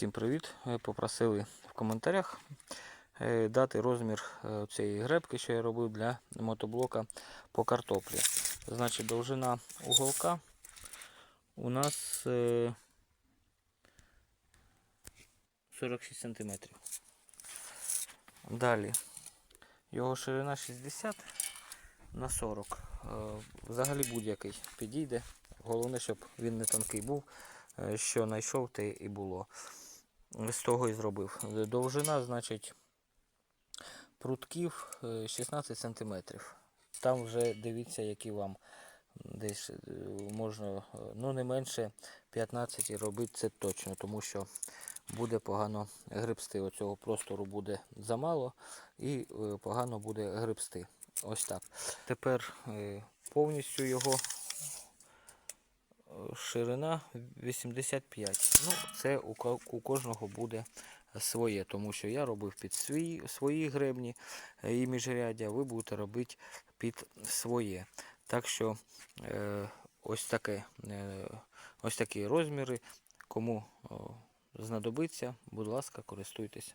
Всім привіт! Попросили в коментарях е, дати розмір е, цієї гребки, що я робив для мотоблока по картоплі. Значить, довжина уголка у нас е, 46 см. Далі його ширина 60 на 40. Е, Взагалі будь-який підійде. Головне, щоб він не тонкий був. Е, Що знайшов, те і було. З того і зробив. Довжина, значить, прутків е, 16 см. Там вже дивіться, які вам десь е, можна, е, ну не менше 15 і робити це точно, тому що буде погано грибсти. Оцього простору буде замало і е, погано буде грибсти. Ось так. Тепер е, повністю його е, ширина 85. Ну, це у, кожного буде своє, тому що я робив під свої, свої гребні е, і міжряддя, ви будете робити під своє. Так що е, ось, таке, е, ось такі розміри. Кому знадобиться, будь ласка, користуйтесь.